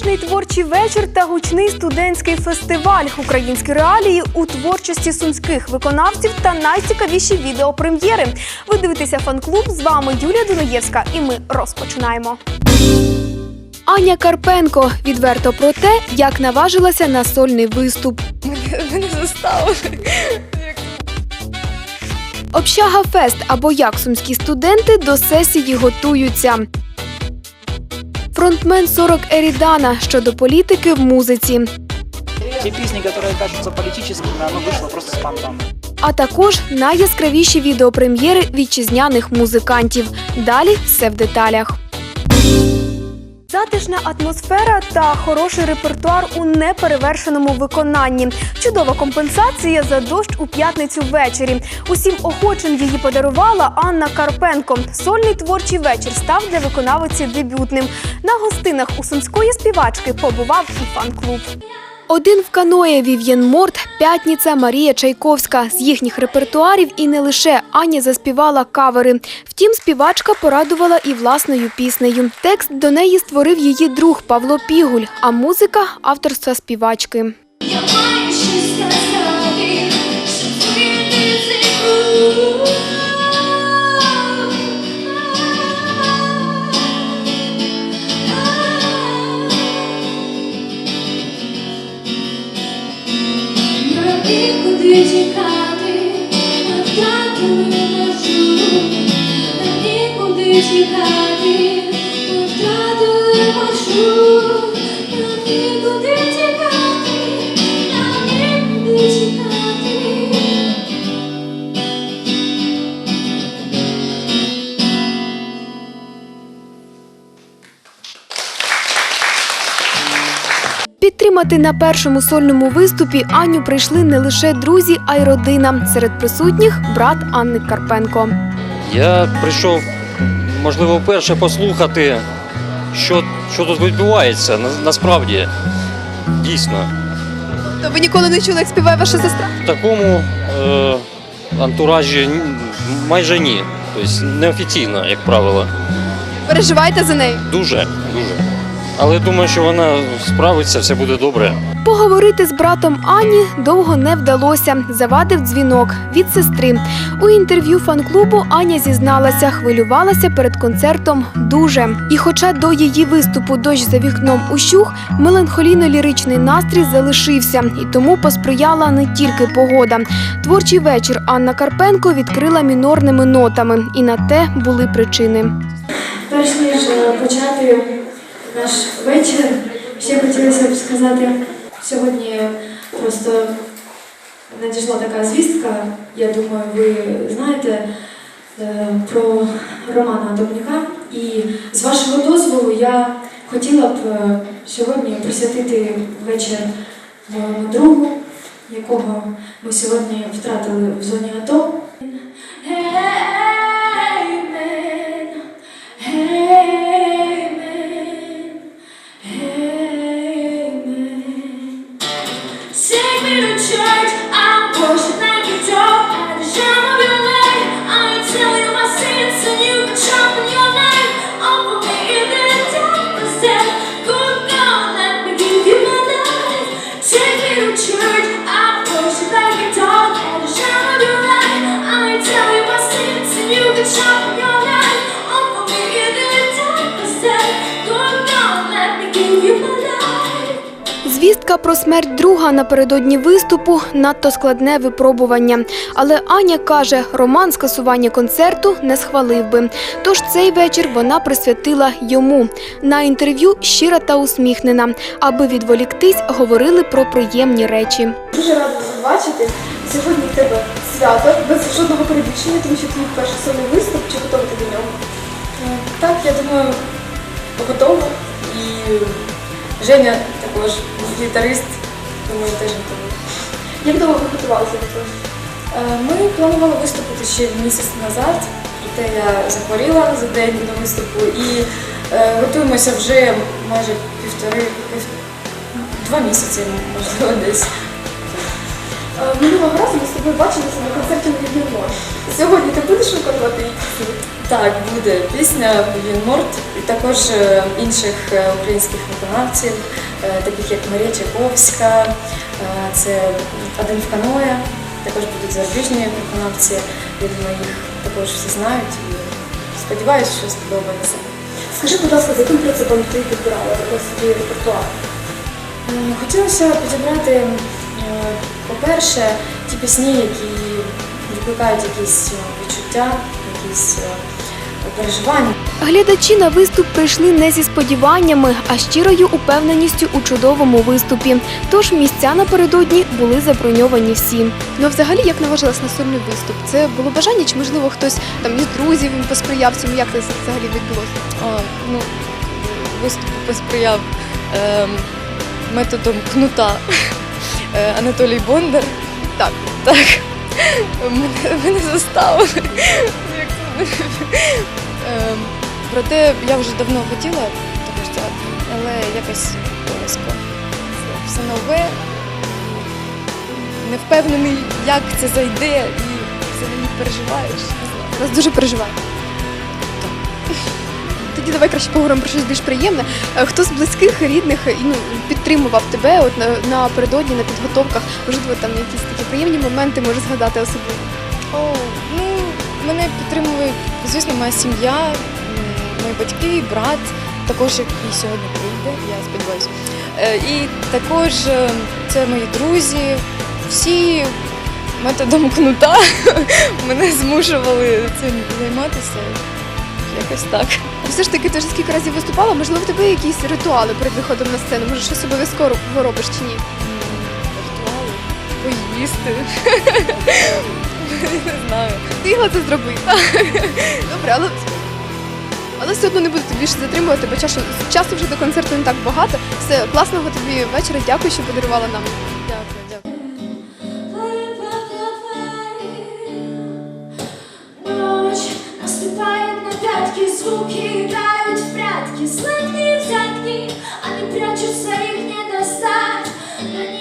Затишний творчий вечір та гучний студентський фестиваль. Українські реалії у творчості сумських виконавців та найцікавіші відеопрем'єри. Ви дивитеся фан-клуб. З вами Юлія Дунаєвська, і ми розпочинаємо. Аня Карпенко відверто про те, як наважилася на сольний виступ. Мене заставили. Общага Фест або як сумські студенти до сесії готуються. Фронтмен 40 Ерідана щодо політики в музиці, Ті пісні, які кажуться політичними, воно вийшло просто спонтанно. а також найяскравіші відеопрем'єри вітчизняних музикантів. Далі все в деталях. Затишна атмосфера та хороший репертуар у неперевершеному виконанні. Чудова компенсація за дощ у п'ятницю ввечері. Усім охочим її подарувала Анна Карпенко. Сольний творчий вечір став для виконавиці дебютним. На гостинах у сумської співачки побував і фан-клуб. Один в каное Вів'єн Морт, П'ятниця, Марія Чайковська. З їхніх репертуарів і не лише Аня заспівала кавери. Втім, співачка порадувала і власною піснею. Текст до неї створив її друг Павло Пігуль, а музика авторства співачки. Я маю щось сказати, щоб 一起看 Підтримати на першому сольному виступі Аню прийшли не лише друзі, а й родина. Серед присутніх брат Анни Карпенко. Я прийшов, можливо, вперше послухати, що, що тут відбувається насправді. Дійсно, То ви ніколи не чули, як співає ваша сестра? в такому е, антуражі майже ні. Тобто неофіційно, як правило. Переживайте за неї. Дуже, дуже. Але думаю, що вона справиться, все буде добре. Поговорити з братом Ані довго не вдалося. Завадив дзвінок від сестри. У інтерв'ю фан-клубу Аня зізналася, хвилювалася перед концертом дуже. І хоча до її виступу дощ за вікном ущух, меланхолійно-ліричний настрій залишився, і тому посприяла не тільки погода. Творчий вечір Анна Карпенко відкрила мінорними нотами, і на те були причини. Перш ніж е, почати наш вечір, ще хотілося б сказати, сьогодні просто надійшла така звістка, я думаю, ви знаєте е, про Романа Добняка. І з вашого дозволу я хотіла б е, сьогодні присвятити вечір моєму другу, якого ми сьогодні втратили в зоні АТО. Звістка про смерть друга напередодні виступу надто складне випробування. Але Аня каже, Роман скасування концерту не схвалив би. Тож цей вечір вона присвятила йому. На інтерв'ю щира та усміхнена. Аби відволіктись, говорили про приємні речі. Дуже рада вас бачити. Сьогодні тебе свято без жодного перебільшення, тому що твій перший сольний виступ. Чи готовий ти до нього? Так, я думаю, готова. І Женя також гітарист, думаю, теж готовий. Як довго ви готувалися до цього? Е, Ми планували виступити ще місяць назад, проте я захворіла за день до виступу і е, готуємося вже майже півтори, пів- два місяці, можливо, десь. Е, Минулого разу ми з тобою бачилися на концерті на Євгенмор. Сьогодні ти будеш виконувати їх пісні? Так, буде пісня Морт і також е, інших е, українських виконавців, таких як Марія Чайковська, це Один в каноє, також будуть зарубіжні виконавці. Я думаю, їх також всі знають і сподіваюся, що сподобається. Скажи, будь ласка, за яким принципом ти підбирала ось свій репертуар? Хотілося підібрати, по-перше, ті пісні, які викликають якісь е, відчуття, якісь е, переживання. Глядачі на виступ прийшли не зі сподіваннями, а щирою упевненістю у чудовому виступі. Тож місця напередодні були заброньовані всі. Ну, а взагалі, як наважилась на сольний виступ? Це було бажання, чи можливо хтось там із друзів посприяв цьому? Як це взагалі відбулося? О, ну, виступу посприяв ем, методом кнута Анатолій Бондар. Так, так. Мене, мене заставили. Ем, Проте я вже давно хотіла але якось близько. Все нове. Не впевнений, як це зайде, і взагалі переживаєш. Нас дуже переживає. Тоді давай краще поговоримо про щось більш приємне. Е, Хто з близьких, рідних ну, підтримував тебе от на, напередодні, на підготовках? Можливо, там якісь такі приємні моменти можеш згадати особливо. О, ну, мене підтримує, звісно, моя сім'я, мої батьки, брат, також який сьогодні прийде, я сподіваюся. Е, І також е, це мої друзі, всі методом кнута мене змушували цим займатися. Якось так. Все ж таки, ти вже скільки разів виступала, можливо, в тебе якісь ритуали перед виходом на сцену? Може, щось обов'язково робиш чи ні? Ритуали, поїсти. Не знаю. Встигла це зробити. Добре, але. Але все одно не буду тобі більше затримувати, бо часу, часу вже до концерту не так багато. Все, класного тобі вечора. Дякую, що подарувала нам. Наступает звуки играют в прятки, сладкие взятки, они прячутся, своих не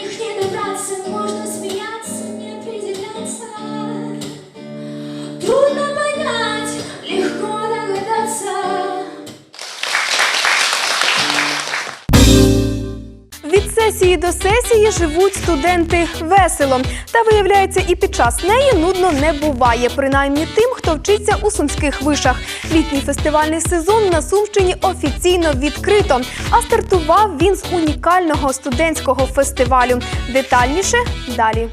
сесії до сесії живуть студенти весело. Та виявляється, і під час неї нудно не буває, принаймні тим, хто вчиться у сумських вишах. Літній фестивальний сезон на Сумщині офіційно відкрито. А стартував він з унікального студентського фестивалю. Детальніше далі.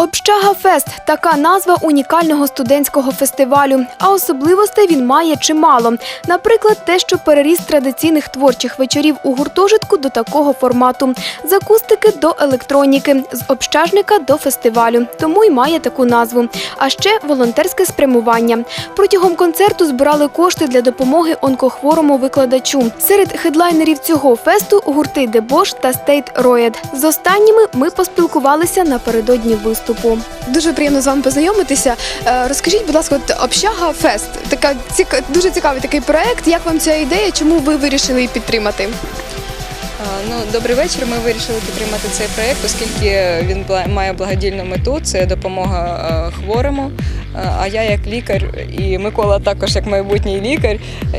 Общага Фест така назва унікального студентського фестивалю. А особливостей він має чимало. Наприклад, те, що переріс традиційних творчих вечорів у гуртожитку до такого формату, з акустики до електроніки, з общажника до фестивалю. Тому й має таку назву. А ще волонтерське спрямування. Протягом концерту збирали кошти для допомоги онкохворому викладачу. Серед хедлайнерів цього фесту гурти Дебош та Стейт Роєд. З останніми ми поспілкувалися напередодні виступу. Дуже приємно з вами познайомитися. Е, Розкажіть, будь ласка, от общага Фест. Така ціка, дуже цікавий такий проект. Як вам ця ідея? Чому ви вирішили її підтримати? Ну, добрий вечір. Ми вирішили підтримати цей проєкт, оскільки він має благодійну мету це допомога е, хворому. Е, А я як лікар, і Микола також як майбутній лікар,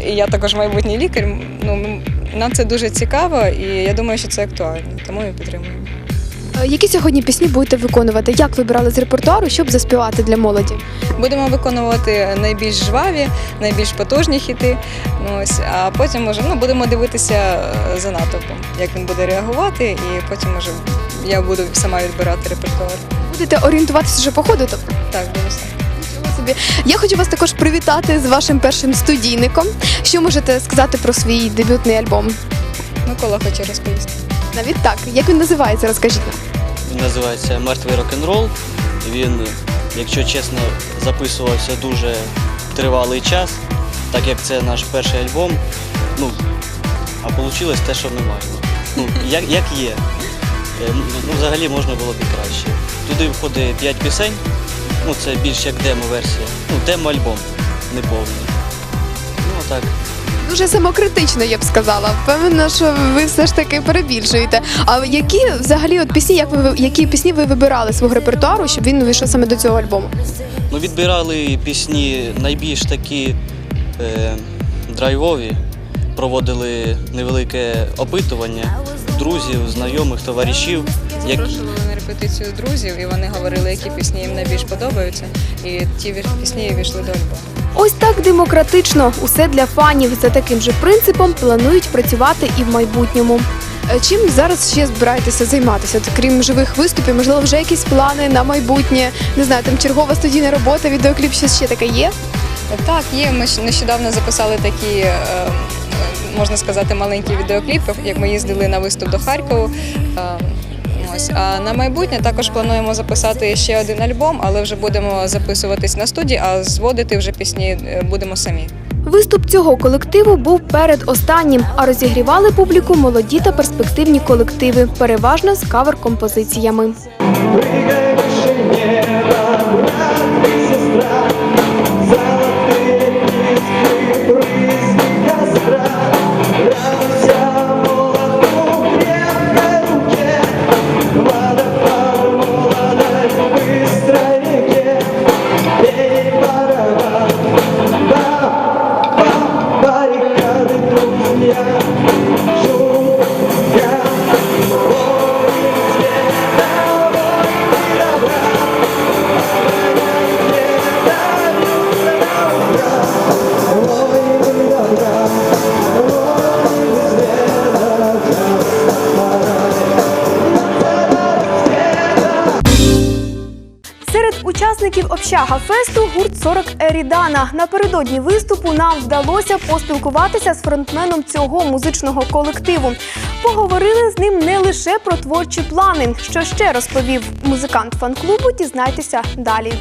і я також майбутній лікар. Ну, нам це дуже цікаво, і я думаю, що це актуально, тому ми підтримуємо. Які сьогодні пісні будете виконувати? Як вибирали з репертуару, щоб заспівати для молоді? Будемо виконувати найбільш жваві, найбільш потужні хіти. Ну, ось, а потім може, ну, будемо дивитися е, за натовпом, як він буде реагувати, і потім може я буду сама відбирати репертуар. Будете орієнтуватися вже по ходу? Тобто Так, все. Собі. Я хочу вас також привітати з вашим першим студійником. Що можете сказати про свій дебютний альбом? Микола хоче розповісти. Навіть так. Як він називається? Розкажіть нам. Він називається Мертвий рок-н-рол. Він, якщо чесно, записувався дуже тривалий час, так як це наш перший альбом. Ну, а вийшло те, що ми маємо. Ну, як, як є. Е, Ну, взагалі можна було б і краще. Туди входить 5 пісень, ну це більш як демо-версія. Ну, демо-альбом неповний. Ну, так. Дуже самокритично, я б сказала. Впевнена, що ви все ж таки перебільшуєте. А які взагалі от пісні, як ви які пісні ви вибирали свого репертуару, щоб він увійшов саме до цього альбому? Ми відбирали пісні найбільш такі е, драйвові, проводили невелике опитування друзів, знайомих, товаришів. Які... Репетицію друзів, і вони говорили, які пісні їм найбільш подобаються. І ті пісні війшли до альбому. Ось так демократично, усе для фанів. За таким же принципом планують працювати і в майбутньому. Е, Чим зараз ще збираєтеся займатися? От, крім живих виступів, можливо, вже якісь плани на майбутнє, не знаю, там чергова студійна робота, відеокліп, щось ще таке є? Так, є. Ми нещодавно записали такі, е, е, можна сказати, маленькі відеокліпи, як ми їздили на виступ до Харкову. Е, А на майбутнє також плануємо записати ще один альбом, але вже будемо записуватись на студії, а зводити вже пісні е, будемо самі. Виступ цього колективу був перед останнім, а розігрівали публіку молоді та перспективні колективи, переважно з кавер-композиціями. Общага фесту гурт 40 Ерідана. Напередодні виступу нам вдалося поспілкуватися з фронтменом цього музичного колективу. Поговорили з ним не лише про творчі плани. Що ще розповів музикант фан-клубу, дізнайтеся далі.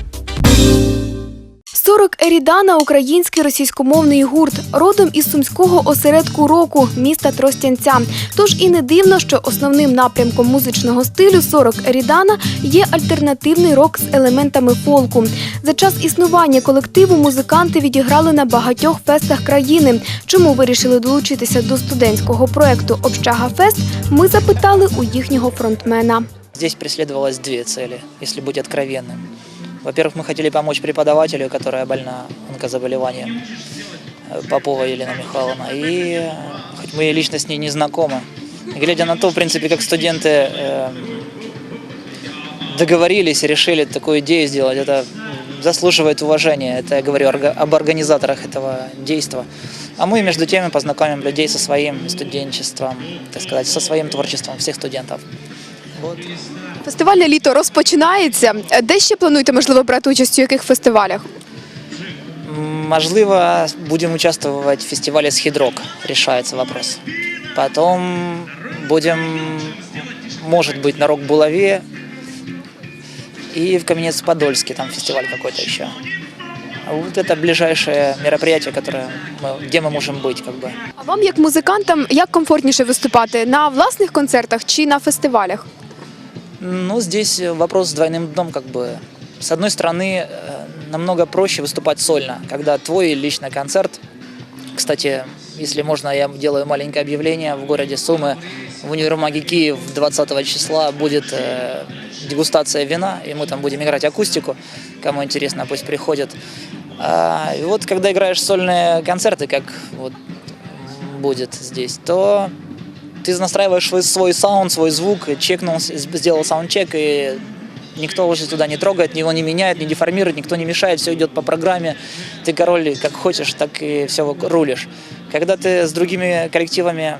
40 Ерідана український російськомовний гурт, родом із сумського осередку року міста Тростянця. Тож і не дивно, що основним напрямком музичного стилю 40 Ерідана є альтернативний рок з елементами фолку. За час існування колективу музиканти відіграли на багатьох фестах країни. Чому вирішили долучитися до студентського проекту Общага Фест? Ми запитали у їхнього фронтмена. Здесь преследовалось две цели, если быть откровенным. Во-первых, мы хотели помочь преподавателю, которая больна онкозаболеванием, э, Попова Елена Михайловна. И э, хоть мы лично с ней не знакомы, глядя на то, в принципе, как студенты э, договорились решили такую идею сделать, это заслуживает уважения. Это я говорю об организаторах этого действия. А мы, между тем, познакомим людей со своим студенчеством, так сказать, со своим творчеством всех студентов. Вот. Фестивальне літо розпочинається. Е, Де ще плануєте, можливо, брати участь у яких фестивалях? М, Можливо, будем участвовать в фестивале «Схидрок», решается вопрос. Потом будем, может быть, на Рок-Булаве и в Каменец-Подольске, там фестиваль какой-то еще. Вот это ближайшее мероприятие, которое мы, где мы можем быть, как бы. А вам, як музикантам, як комфортніше виступати на власних концертах чи на фестивалях? Ну, здесь вопрос с двойным дном, как бы. С одной стороны, э, намного проще выступать сольно, когда твой личный концерт. Кстати, если можно, я делаю маленькое объявление. В городе Сумы в универмаге Киев 20 числа будет э, дегустация вина, и мы там будем играть акустику. Кому интересно, пусть приходят. А, и вот когда играешь сольные концерты, как вот будет здесь, то ты настраиваешь свой, саунд, свой звук, чекнул, сделал саундчек, и никто уже туда не трогает, его не меняет, не деформирует, никто не мешает, все идет по программе. Ты король как хочешь, так и все рулишь. Когда ты с другими коллективами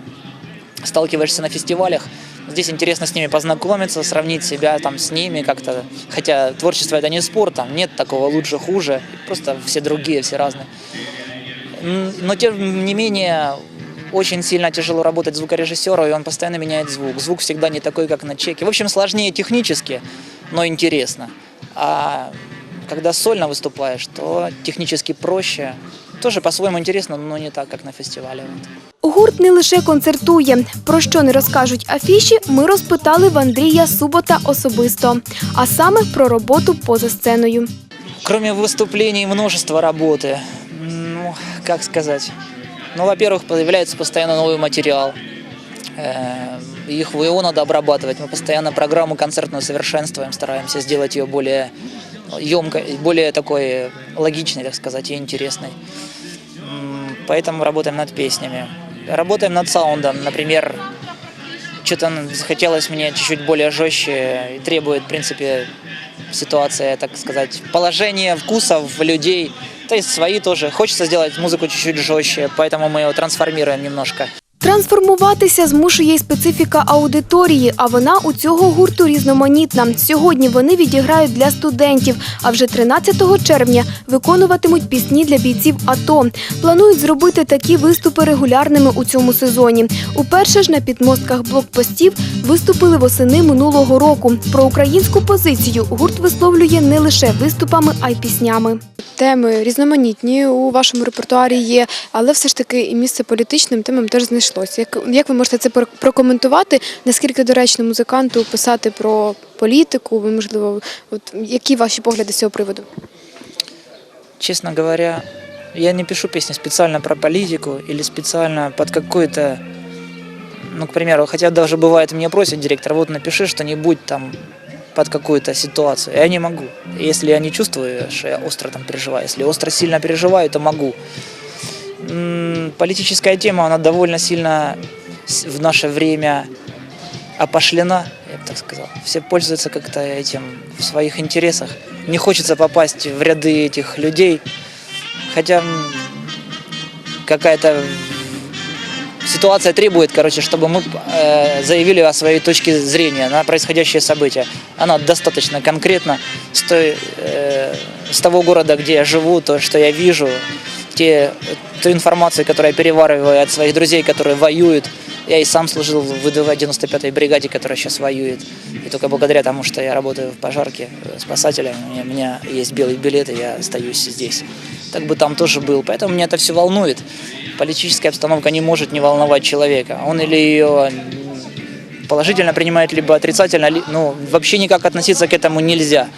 сталкиваешься на фестивалях, здесь интересно с ними познакомиться, сравнить себя там с ними как-то. Хотя творчество это не спорт, там нет такого лучше, хуже, просто все другие, все разные. Но тем не менее, очень сильно тяжело работать звукорежиссеру, и он постоянно меняет звук. Звук всегда не такой, как на чеке. В общем, сложнее технически, но интересно. А когда сольно выступаешь, то технически проще. Тоже по-своему интересно, но не так, как на фестивале. Вот. Гурт не лише концертує. Про що не розкажуть афіші, ми розпитали в Андрія Субота особисто, а саме про роботу поза сценою. Кроме выступлений, множество работы. Ну, как сказать? Ну, во-первых, появляется постоянно новый материал. Э, Их его надо обрабатывать. Мы постоянно программу концертную совершенствуем, стараемся сделать ее более емкой, более такой логичной, так сказать, и интересной. Поэтому работаем над песнями. Работаем над саундом, например, что-то захотелось мне чуть-чуть более жестче и требует, в принципе, ситуация, так сказать, положение вкусов людей, то есть свои тоже. Хочется сделать музыку чуть-чуть жестче, поэтому мы ее трансформируем немножко. Трансформуватися змушує й специфіка аудиторії, а вона у цього гурту різноманітна. Сьогодні вони відіграють для студентів, а вже 13 червня виконуватимуть пісні для бійців АТО. Планують зробити такі виступи регулярними у цьому сезоні. Уперше ж на підмостках блокпостів виступили восени минулого року. Про українську позицію гурт висловлює не лише виступами, а й піснями. Теми різноманітні у вашому репертуарі є, але все ж таки і місце політичним темам теж знайшлося. Як, як ви можете це пр- прокоментувати? Наскільки доречно музиканту писати про політику? Ви можливо, от які ваші погляди з цього приводу? Честно говоря, я не пишу песни специально про политику или специально под какой-то, ну, к примеру, хотя даже бывает, меня просит директор, вот напиши что-нибудь там под какую-то ситуацию. Я не могу. Если я не чувствую, что я остро там переживаю, если остро сильно переживаю, то могу. Политическая тема, она довольно сильно в наше время опошлена, я бы так сказал. Все пользуются как-то этим в своих интересах. Не хочется попасть в ряды этих людей, хотя какая-то ситуация требует, короче, чтобы мы э, заявили о своей точке зрения на происходящее событие. Она достаточно конкретна с, той, э, с того города, где я живу, то, что я вижу, те, ту информацию, которую я перевариваю от своих друзей, которые воюют. Я и сам служил в ВДВ 95-й бригаде, которая сейчас воюет. И только благодаря тому, что я работаю в пожарке э, спасателем, у меня, есть белый билет, и я остаюсь здесь. Так бы там тоже был. Поэтому меня это все волнует. Политическая обстановка не может не волновать человека. Он или ее положительно принимает, либо отрицательно. Ну, вообще никак относиться к этому нельзя.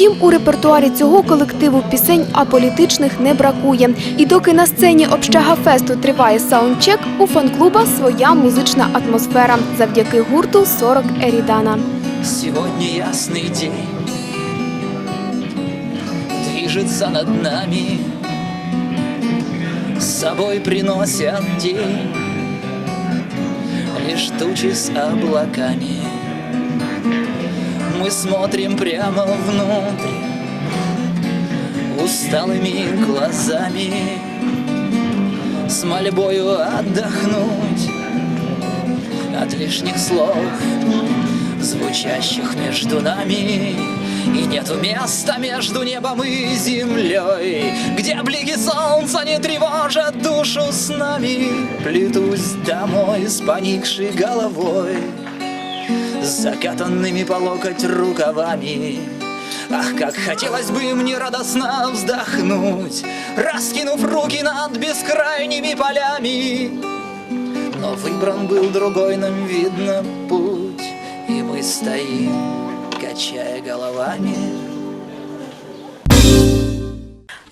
Втім, у репертуарі цього колективу пісень аполітичних не бракує. І доки на сцені общага фесту триває саундчек, у фан-клуба своя музична атмосфера завдяки гурту 40 Ерідана. Сегодня ясный день Движется над нами С собой приносят день Лишь тучи с облаками Мы смотрим прямо внутрь Усталыми глазами С мольбою отдохнуть От лишних слов звучащих между нами. И нету места между небом и землей Где блики солнца не тревожат душу с нами. Плетусь домой с поникшей головой Закатанными по локоть рукавами. Ах, как хотелось бы мне радостно вздохнуть Раскинув руки над бескрайними полями. Но выбран был другой нам, видно, путь И мы стоим, качая головами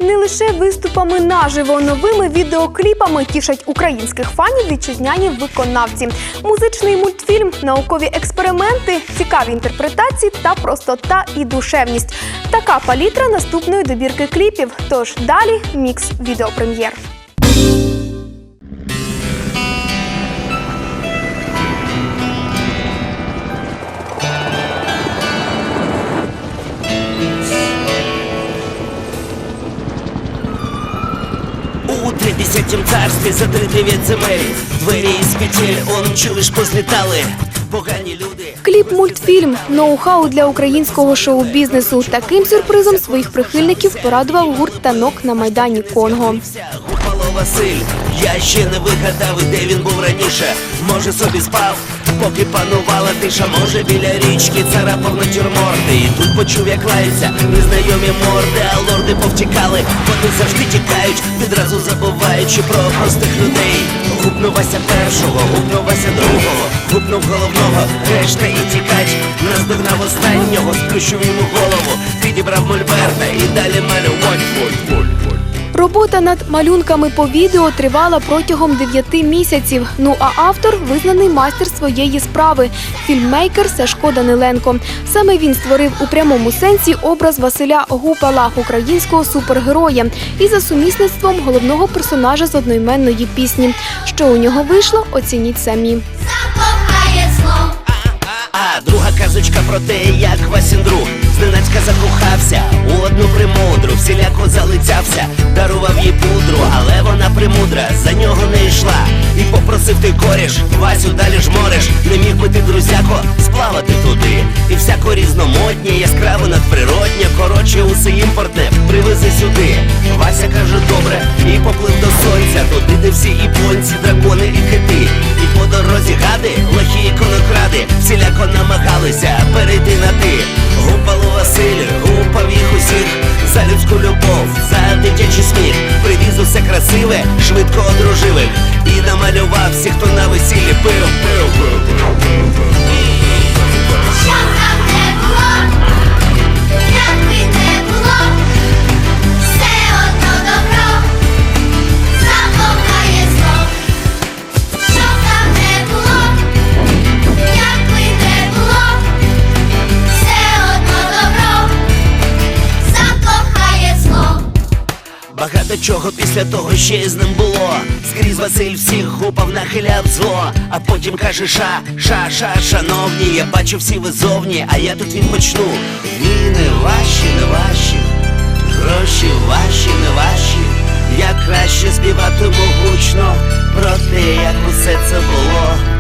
Не лише виступами наживо, новими відеокліпами тішать українських фанів вітчизняні виконавці. Музичний мультфільм, наукові експерименти, цікаві інтерпретації та простота і душевність. Така палітра наступної добірки кліпів. Тож далі мікс відеопрем'єр. У тридесятім царстві за три дев'ять земель. Двері із петель, он чуєш, позлітали. Погані люди. Кліп мультфільм ноу-хау для українського шоу-бізнесу. Таким сюрпризом своїх прихильників порадував гурт танок на майдані Конго. Гупало Василь, я ще не вигадав, де він був раніше. Може собі спав, поки панувала тиша Може біля річки царапав натюрморти І тут почув, як лаються незнайомі морди А лорди повтікали, вони завжди тікають Відразу забуваючи про простих людей. Гупнув Вася першого, гупнув Вася другого Гупнув головного, решта і тікать. Наздогнав останнього, сплющив йому голову Підібрав мольберта і далі воль Робота над малюнками по відео тривала протягом 9 місяців. Ну а автор визнаний майстер своєї справи фільммейкер Сашко Даниленко. Саме він створив у прямому сенсі образ Василя Гупала, українського супергероя, і за сумісництвом головного персонажа з одноіменної пісні. Що у нього вийшло, оцініть самі. Закохає зло. А друга казочка про те, як Васін друг зненацька закохався у одну примудру, всіляко залицявся, дарував їй пудру, але вона примудра, за нього не йшла. І попросив ти коріш, Васю далі ж мореш, не міг би ти, друзяко, сплавати туди. І всяко різномоднє, яскраво надприроднє, коротше, усе імпортне, привези сюди. Вася каже, добре, і поплив до сонця, туди, де всі і дракони і кити. По дорозі гади, лохі і конокради, всіляко намагалися перейти на ти. Гупало Василь, гупав їх усіх за людську любов, за дитячий сміх. Привіз усе красиве, швидко одружили І намалював всіх, хто на весіллі пив, пив, пив, пив, пив, Багато чого після того ще й з ним було. Скрізь Василь всіх гупав, нахиляв зло. А потім каже ша, ша, ша, шановні, я бачу всі ви зовні, а я тут відпочну. Війни ваші, не ваші, гроші ваші, не ваші. Я краще співатиму гучно про те, як усе це було.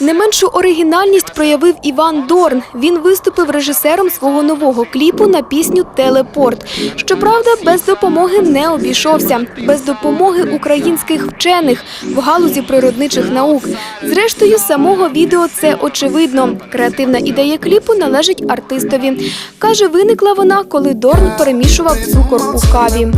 Не меншу оригінальність проявив Іван Дорн. Він виступив режисером свого нового кліпу на пісню Телепорт. Щоправда, без допомоги не обійшовся, без допомоги українських вчених в галузі природничих наук. Зрештою, самого відео це очевидно. Креативна ідея кліпу належить артистові. Каже, виникла вона, коли Дорн перемішував цукор у каві.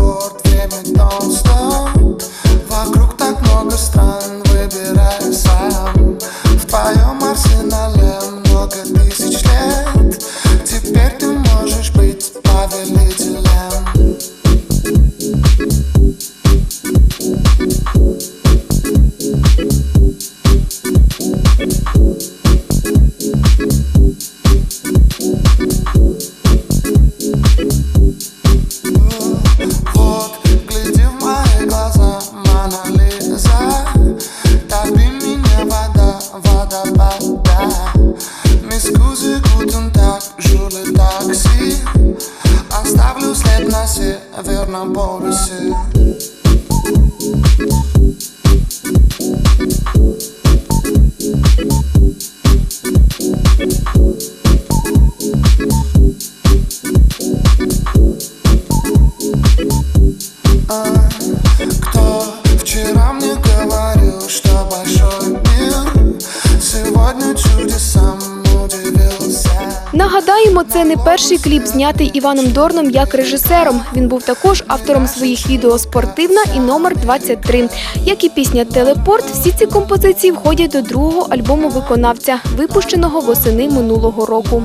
Це не перший кліп, знятий Іваном Дорном як режисером. Він був також автором своїх відео Спортивна і номер 23. Як і пісня Телепорт, всі ці композиції входять до другого альбому виконавця, випущеного восени минулого року.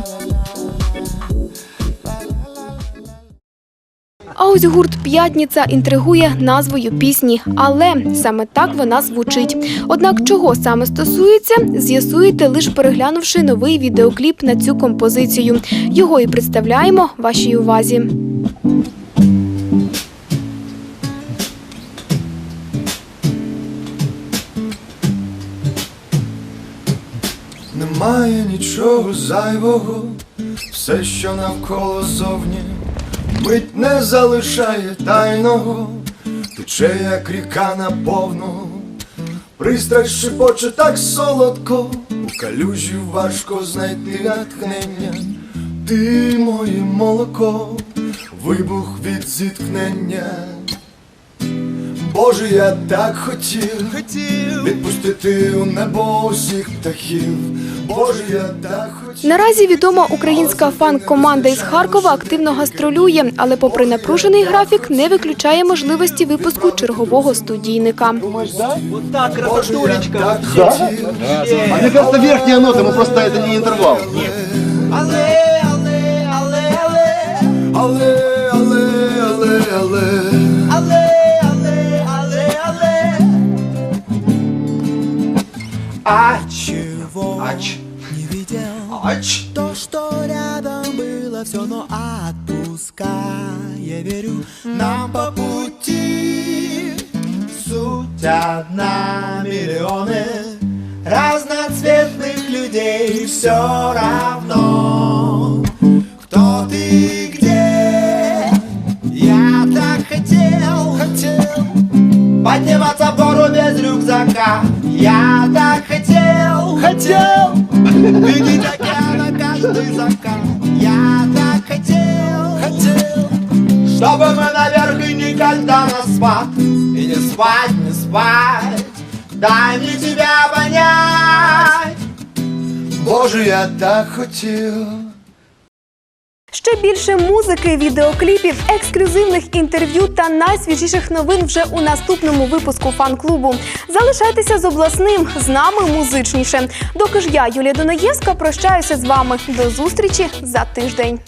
Ось гурт П'ятниця інтригує назвою пісні, але саме так вона звучить. Однак, чого саме стосується, з'ясуєте лише переглянувши новий відеокліп на цю композицію. Його і представляємо вашій увазі. Немає нічого зайвого, все, що навколо зовні, мить не залишає тайного, тече, як ріка наповну, пристрасть шипоче так солодко, у калюжі важко знайти натхнення, ти моє молоко, вибух від зіткнення. Боже, я так хотів, хотів відпустити у небо усіх птахів. Боже, я так хотів. Наразі відома українська фан-команда із Харкова активно гастролює, але, попри напружений графік, не виключає можливості випуску чергового студійника. Боже, я так хотів. А мне кажется, верхняя нота, мы просто это не интервал. Але, але, але, але, але, але, але, але. Але, А чего Ач. не видел? Ач. То, что рядом было все, но отпускай Я верю, нам по пути Суть одна, миллионы Разноцветных людей Все равно Кто ты и где Я так хотел, хотел Подниматься в гору без рюкзака Я так хотел, хотел! Видеть океана каждый закат. Я так хотел, хотел! Чтобы мы наверх и никогда на спад. И не спать, не спать Дай мне тебя обонять Боже, я так хотів. Ще більше музики, відеокліпів, ексклюзивних інтерв'ю та найсвіжіших новин вже у наступному випуску фан-клубу. Залишайтеся з обласним з нами музичніше. Доки ж я, Юлія Донаєвська, прощаюся з вами. До зустрічі за тиждень.